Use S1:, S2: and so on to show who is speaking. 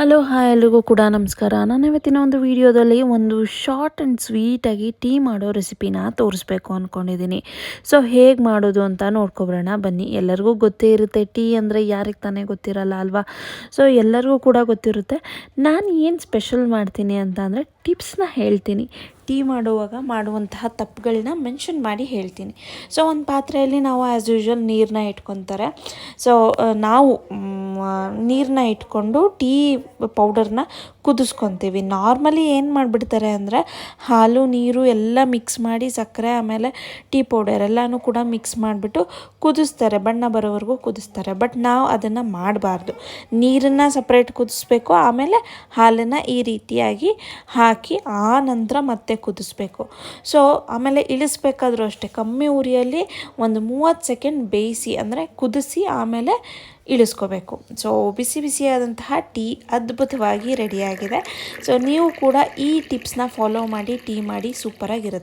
S1: Hello hi ಎಲ್ರಿಗೂ ಕೂಡ ನಮಸ್ಕಾರ. ನಾನು ಇವತ್ತಿನ ಒಂದು ವಿಡಿಯೋದಲ್ಲಿ ಒಂದು ಶಾರ್ಟ್ ಆ್ಯಂಡ್ ಸ್ವೀಟಾಗಿ ಟೀ ಮಾಡೋ ರೆಸಿಪಿನ ತೋರಿಸ್ಬೇಕು ಅಂದ್ಕೊಂಡಿದ್ದೀನಿ ಸೊ ಹೇಗೆ ಮಾಡೋದು ಅಂತ ನೋಡ್ಕೊಬರೋಣ. ಬನ್ನಿ, ಎಲ್ಲರಿಗೂ ಗೊತ್ತೇ ಇರುತ್ತೆ. ಟೀ ಅಂದರೆ ಯಾರಿಗೆ ತಾನೇ ಗೊತ್ತಿರಲ್ಲ ಅಲ್ವಾ? ಸೊ ಎಲ್ಲರಿಗೂ ಕೂಡ ಗೊತ್ತಿರುತ್ತೆ. ನಾನು ಏನು ಸ್ಪೆಷಲ್ ಮಾಡ್ತೀನಿ ಅಂತ ಅಂದರೆ ಟಿಪ್ಸ್ನ ಹೇಳ್ತೀನಿ. ಟೀ ಮಾಡುವಾಗ ಮಾಡುವಂತಹ ತಪ್ಪುಗಳನ್ನ ಮೆನ್ಷನ್ ಮಾಡಿ ಹೇಳ್ತೀನಿ. ಸೊ ಒಂದು ಪಾತ್ರೆಯಲ್ಲಿ ನಾವು ಆ್ಯಸ್ ಯೂಶ್ವಲ್ ನೀರನ್ನ ಇಟ್ಕೊತಾರೆ. ಸೊ ನಾವು ನೀರನ್ನ ಇಟ್ಕೊಂಡು ಟೀ ಪೌಡರ್ನ ಕುದಿಸ್ಕೊತೀವಿ. ನಾರ್ಮಲಿ ಏನು ಮಾಡಿಬಿಡ್ತಾರೆ ಅಂದರೆ ಹಾಲು, ನೀರು ಎಲ್ಲ ಮಿಕ್ಸ್ ಮಾಡಿ ಸಕ್ಕರೆ, ಆಮೇಲೆ ಟೀ ಪೌಡರ್ ಎಲ್ಲನೂ ಕೂಡ ಮಿಕ್ಸ್ ಮಾಡಿಬಿಟ್ಟು ಕುದಿಸ್ತಾರೆ. ಬಣ್ಣ ಬರೋವರೆಗೂ ಕುದಿಸ್ತಾರೆ. ಬಟ್ ನಾವು ಅದನ್ನು ಮಾಡಬಾರ್ದು. ನೀರನ್ನು ಸಪ್ರೇಟ್ ಕುದಿಸ್ಬೇಕು. ಆಮೇಲೆ ಹಾಲನ್ನು ಈ ರೀತಿಯಾಗಿ ಹಾಕಿ ಆ ನಂತರ ಮತ್ತೆ ಕುದಿಸ್ಬೇಕು. ಸೊ ಆಮೇಲೆ ಇಳಿಸ್ಬೇಕಾದ್ರೂ ಅಷ್ಟೇ. ಕಮ್ಮಿ ಉರಿಯಲ್ಲಿ ಒಂದು ಮೂವತ್ತು ಸೆಕೆಂಡ್ ಬೇಯಿಸಿ, ಅಂದರೆ ಕುದಿಸಿ, ಆಮೇಲೆ ಇಳಿಸ್ಕೋಬೇಕು. ಸೊ ಬಿಸಿ ಬಿಸಿಯಾದಂತಹ ಟೀ ಅದ್ಭುತವಾಗಿ ರೆಡಿಯಾಗಿದೆ ಸೊ ನೀವು ಕೂಡ ಈ ಟಿಪ್ಸ್ನ ಫಾಲೋ ಮಾಡಿ ಟೀ ಮಾಡಿ ಸೂಪರಾಗಿರುತ್ತೆ